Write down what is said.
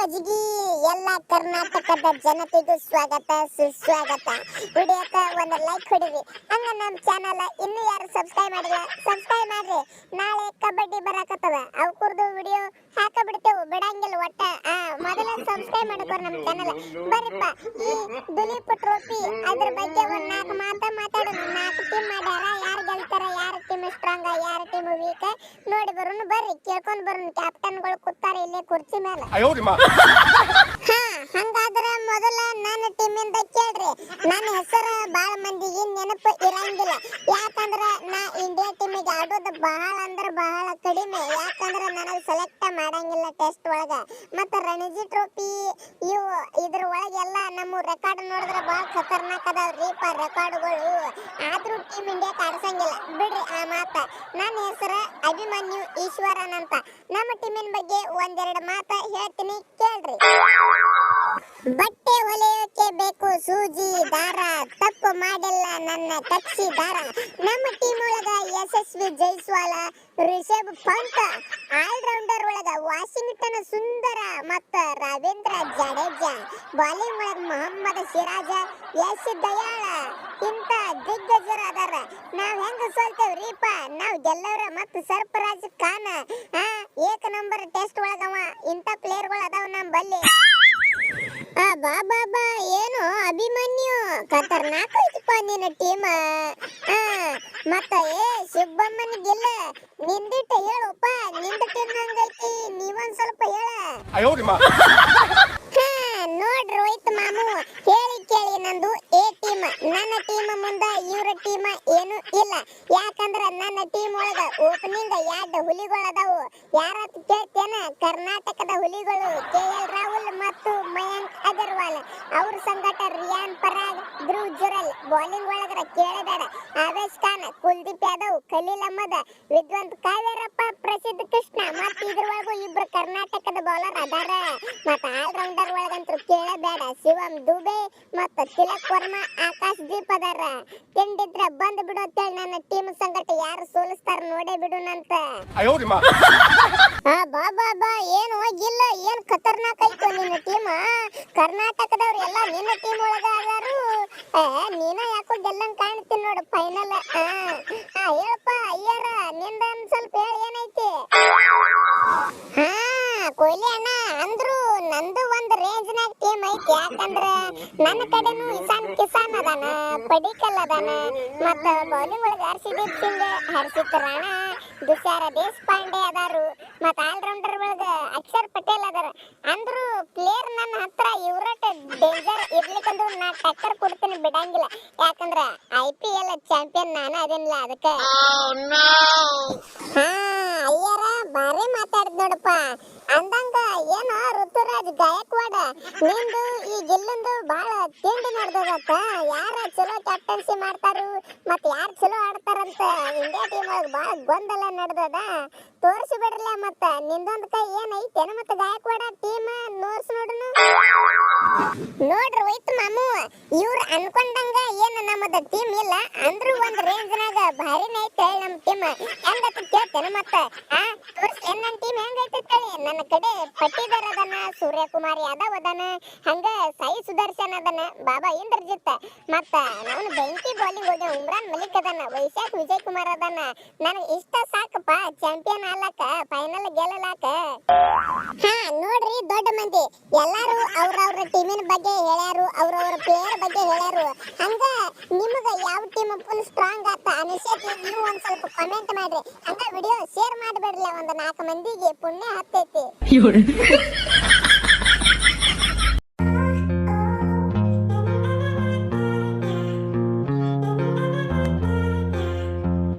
ಬಜ್ಗಿ, ಎಲ್ಲ ಕರ್ನಾಟಕದ ಜನತೆಗೂ ಸ್ವಾಗತ, ಸುಸ್ವಾಗತ. ವಿಡಿಯೋಕ ಒಂದು ಲೈಕ್ ಹೊಡಿರಿ ಹಂಗ ನಮ್ಮ ಚಾನಲ್ ಇನ್ನೂ ಯಾರು ಸಬ್ಸ್ಕ್ರೈಬ್ ಮಾಡಿಲ್ಲ ಸಬ್ಸ್ಕ್ರೈಬ್ ಮಾಡ್ರಿ. ನಾಳೆ ಕಬಡ್ಡಿ ಬರಾಕತ್ತದ. ಅವ ಕುರ್ದು ವಿಡಿಯೋ ಹಾಕ ಬಿಡ್ತೇವು ಬಿಡಂಗಿಲ್ಲ ಒಟ್ಟ. ಆ, ಮೊದಲ ಸಬ್ಸ್ಕ್ರೈಬ್ ಮಾಡ್ಕೋರಿ ನಮ್ಮ ಚಾನಲ್. ಬರೀಪ್ಪ, ಈ ದಿಲೀಪ್ ಟ್ರೋಫಿ ಅದ್ರ ಬಗ್ಗೆ ಒಂದ್ ನಾಲ್ಕು ಮಾತ ಮಾತಾಡೋಣ. ನಾಲ್ಕು ಟೀಮ್ ಮಾಡ್ಯಾರ ಯಾರು ಗೆಲ್ತಾರ ಯಾರ ಟೀಮ್ ಸ್ಟ್ರಾಂಗ್ ಆಗ್ಯಾರತಿ ಮೂವಿಕ ನೋಡಿ ಬರೋನು ಬರ್ರಿ ಕೇಳ್ಕೊಂಡ್ ಬರೋನು. ಕ್ಯಾಪ್ಟನ್ಗಳು ಕೂತಾರ ಇಲ್ಲೇ ಕುರ್ಚಿ ಮೇಲೆ ಹಾ ಹಂಗ ಬಹಳ ಅಂದ್ರೆ ಬಹಳ ಕಡಿಮೆ. ಯಾಕಂದ್ರ ನನಗೆ ಸೆಲೆಕ್ಟ್ ಮಾಡಂಗಿಲ್ಲ ಟೆಸ್ಟ್ ಒಳಗ. ಮತ್ತ ರಣಜಿ ಟ್ರೋಫಿ ಇವು ಇದ್ರ ಒಳಗೆಲ್ಲ ನಮ್ಮ ರೆಕಾರ್ಡ್ ನೋಡಿದ್ರೆ ಬಹಳ ಖತರ್ನಾಕ್ ಅದಾವ್ರಿಪ್ಪ ರೆಕಾರ್ಡ್ಗಳು ಆದ್ರೂ ಟೀಮ್ ಇಂಡಿಯಾ ಆಡ್ಸಂಗಿಲ್ಲ ಬಿಡ್ರಿ ಆ ಮಾತ. ನನ್ನ ಹೆಸರು ಅಭಿಮನ್ಯು ಈಶ್ವರನ್ ಅಂತ. ನಮ್ಮ ಟೀಮಿನ ಬಗ್ಗೆ ಒಂದೆರಡು ಮಾತ ಹೇಳ್ತೀನಿ, ಕೇಳ್ರಿ. ಬಟ್ಟೆ ಹೊಲೆಯೋಕೆ ಬೇಕು ಸೂಜಿ ದಾರ ಮಾಡಿಲ್ಲ ನನ್ನ ಕಕ್ಷಿ ದಾರ ನಮ್ಮ ಟೀಮ್ ಒಳಗ ಯಶಸ್ವಿ ಜೈಸ್ವಾಲ, ರಿಷಬ್ ಪಂತ್ ಆಲ್ರೌಂಡರ್ ಒಳಗ ವಾಷಿಂಗ್ಟನ್ ಸುಂದರ ಮತ್ತ ರವೀಂದ್ರ ಜಡೇಜಾ ಬಾಲಿಂಗ್ ಒಳಗ ಮೊಹಮ್ಮದ್ ಸಿರಾಜ, ಯಶ್ ದಯಾಳ ಇಂತ ದಿಗ್ಗಜರು ಅದಾರ. ನಾವ್ ಹೆಂಗ ಸೋಲ್ತೇವ್ರಿಪ್ಪ ನಾವ್ ಗೆಲ್ಲವ್ರ ಮತ್ತ ಸರ್ಫರಾಜ್ ಖಾನ್ ಏಕ ನಂಬರ್ ಟೆಸ್ಟ್ ಒಳಗವ ಇಂತ ಪ್ಲೇಯರ್ಗಳು ಅದಾವ ನಮ್ಮ ಬಲ್ಲಿ ಬಾ ಬಾ ಬಾ. ಏನು? ಅಭಿಮನ್ಯು. ಖತರ್ನಾಕ್ ಐತಪ್ಪ ನಿನ್ನ ಟೀಮ್ ಮತ್ತ, ಏ ಸುಬ್ಬಮ್ಮನ ಗೆಲ್ಲ ನಿಂದಿಟ್ಟ ಹೇಳಪ್ಪ. ನಿಂದ ಟೀಮ್ ಹಂಗೈತಿ? ನೀವೊಂದ್ ಸ್ವಲ್ಪ ಹೇಳ. ಒಳಗ ಓಪನಿಂಗ್ ಎರಡ್ ಹುಲಿಗಳು ಅದಾವು? ಯಾರತ್ ಕೇಳ್ತೇನ? ಕರ್ನಾಟಕದ ಹುಲಿಗಳು ಕೆ ಎಲ್ ರಾಹುಲ್ ಮತ್ತು ಮಯಾಂಕ್ ಅಗರ್ವಾಲ್. ಅವ್ರ ಸಂಗಟ ರಿಯಾನ್ ಪರಾಗ್, ಧ್ರುವ್ ಜುರಲ್, ಬೌಲಿಂಗ್ ಒಳಗರ ಕೇಳಬೇಡ. ಆವೇಶ್ ಖಾನ್, ಕುಲ್ದೀಪ್ ಯಾದವ್, ಖಲೀಲ್ ಅಹಮದ್, ವಿದ್ವಂತ್ ಕಾವೇರಪ್ಪ ಒಬ್ರು ಕರ್ನಾಟಕದ ಬೌಲರ್ ಅದಾರ. ಮತ್ತ ಆಲ್ ರೌಂಡರ್ ಒಳಗಂತೂ ಕೇಳಬೇಡ. ಶಿವಂ ದುಬೆ ಮತ್ತ ತಿಲಕ್ ವರ್ಮಾ ಆಕಾಶ್ ದೀಪ್ ಅದಾರ. ತಿಂಡಿದ್ರ ಬಂದ್ ಬಿಡು ಅಂತೇಳಿ ನನ್ನ ಟೀಮ್ ಸಂಗಟ ಯಾರು ಸೋಲಿಸ್ತಾರ ನೋಡೇ ಬಿಡುನಂತ ಬಾ ಬಾ ಬಾ. ಏನು ಹೋಗಿಲ್ಲ ಏನ್ ಖತರ್ನಾಕ್ ಆಯ್ತು ನಿನ್ನ ಟೀಮ್ ಕರ್ನಾಟಕದವ್ರು ಎಲ್ಲ ನಿನ್ನ ಟೀಮ್ ಒಳಗ ಅದಾರು. ನೀನ ಯಾಕೋ ಗೆಲ್ಲಂಗ್ ಕಾಣ್ತೀನಿ ನೋಡು ಫೈನಲ್ ಹೇಳಪ್ಪ ಅಯ್ಯಾರ ನಿಂದ ಸ್ವಲ್ಪ ಹೇಳಿ ಏನೈತಿ? ಅಂದ್ರು ನಂದು ಒಂದ್ ರೇಂಜ್ ನಾಗ ಟೀಮ್ ಐತಿ. ಯಾಕಂದ್ರ ನನ್ನ ಕಡೆನು ಇಸಾನ್ ಕಿಸಾನ್ ಅದಾನ ಪಡಿಕಲ್ ಅದಾನ, ಮತ್ತ ಬೌಲಿಂಗ್ ಒಳಗ ಹರ್ಷದೀಪ್ ಸಿಂಗ್ ಹರ್ಷಿತ್ ರಾಣಾ ದುಸಾರ ದೇಶಪಾಂಡೆ ಅದಾರು, ಮತ್ತ ಆಲ್ರೌಂಡರ್ ಒಳಗ ಅಕ್ಷರ್ ಪಟೇಲ್ ಅದಾರ. ಅಂದ್ರು ಪ್ಲೇಯರ್ ನನ್ನ ಹತ್ರ ಇವ್ರಟ್ ಡೇಂಜರ್ ಇರ್ಲಿಕ್ಕಂದ್ರು ನಾ ಟಕ್ಕರ್ ಕೊಡ್ತೀನಿ ಬಿಡಂಗಿಲ್ಲ. ಯಾಕಂದ್ರ ಐ ಪಿ ಎಲ್ ಚಾಂಪಿಯನ್ ನಾನು ಅದೇನಿಲ್ಲ ಅದಕ್ಕೆ ಹಾ ಅಯ್ಯಾರ ಬಾರಿ ಮಾತಾಡಿದ್ ನೋಡಪ್ಪ ಅಂದಂಗ ಏನೋ ಋತುರಾಜ್ ಗಾಯಕ್ವಾಡ ನಿಂದು ಈ ಗಿಲ್ಲಂದು ಬಹಳ ತಿಂಡಿ ನಡೆದದತ್ತ ಯಾರ ಚಲೋ ಕ್ಯಾಪ್ಟನ್ಸಿ ಮಾಡ್ತಾರು? ಮತ್ ಯಾರು ಚಲೋ ಆಡ್ತಾರಂತ? ಇಂಡಿಯಾ ಟೀಮ್ ಒಳಗೆ ಬಹಳ ಗೊಂದಲ ನಡೆದದ. ತೋರಿಸಿ ಬಿಡ್ರಲ್ಲ ಮತ್ತ. ನಿಂದೊಂದ್ ಕೈ ಏನೈತೇನ ಮತ್ತ ಗಾಯಕ್ವಾಡ ಟೀಮ್ ನೋಡ್ಸ್ ನೋಡುನು. ನೋಡ್ರಿ ಹೋಯ್ತು ಮಾಮು. ಇವ್ರು ಅನ್ಕೊಂಡಂಗ ಏನು ನಮ್ಮದ ಟೀಮ್ ಇಲ್ಲ. ಅಂದ್ರು ಒಂದ್ ರೇಂಜ್ ನಾಗ ಭಾರಿನೇ ಐತೆ ನಮ್ ಟೀಮ್ ಹೆಂಗತ್ತ ಕೇಳ್ತೇನೆ ಮತ್ತ ಆ, ತೋರ್ಸ್ ನನ್ನ ಟೀಮ್ ಹೆಂಗೈತೆ ಹೇಳಿ. ನನ್ನ ಕಡೆ ಪಟ್ಟಿದಾರ ಅದನ್ನ ಸೂರ್ಯಕುಮಾರಿ ಅದಾವ ಅದನ, ಹಂಗ ಸಾಯಿ ಸುದರ್ಶನ್ ಅದನ, ಬಾಬಾ ಇಂದ್ರಜಿತ್. ಮತ್ತ ನಾನು ಬೆಂಕಿ ಬೌಲಿಂಗ್ ಹೋಗಿ ಉಮ್ರಾನ್ ಮಲಿಕ್ ಅದನ ವೈಶಾಖ್ ವಿಜಯ್ ಕುಮಾರ್ ಅದಾನ. ನನಗೆ ಇಷ್ಟ ಸಾಕಪ್ಪ ಚಾಂಪಿಯನ್ ಆಲಾಕ ಫೈನಲ್ ಗೆಲ್ಲಲಾಕ. ಹಾ, ನೋಡ್ರಿ ದೊಡ್ಡ ಮಂದಿ. ಎಲ್ಲಾರು ಅವ್ರವ್ರ ಟೀಮಿನ ಬಗ್ಗೆ ಹೇಳ್ಯಾರು, ಅವ್ರವ್ರ ಪ್ಲೇಯರ್ ಬಗ್ಗೆ ಹೇಳ್ಯಾರು. ಹಂಗ ನಿಮಗ ಯಾವ ಟೀಮ್ ಫುಲ್ ಸ್ಟ್ರಾಂಗ್ ಆತ ಅನಿಸತಿ ನೀವು ಒಂದ್ ಸ್ವಲ್ಪ ಕಮೆಂಟ್ ಮಾಡ್ರಿ. ಹಂಗ ವಿಡಿಯೋ ಶೇರ್ ಮಾಡ್ಬೇಡ್ರಿ ಒಂದ್ ನಾಲ್ಕು ಮಂದಿಗೆ ಪುಣ್ಯ ಹತ್ತೈತಿ.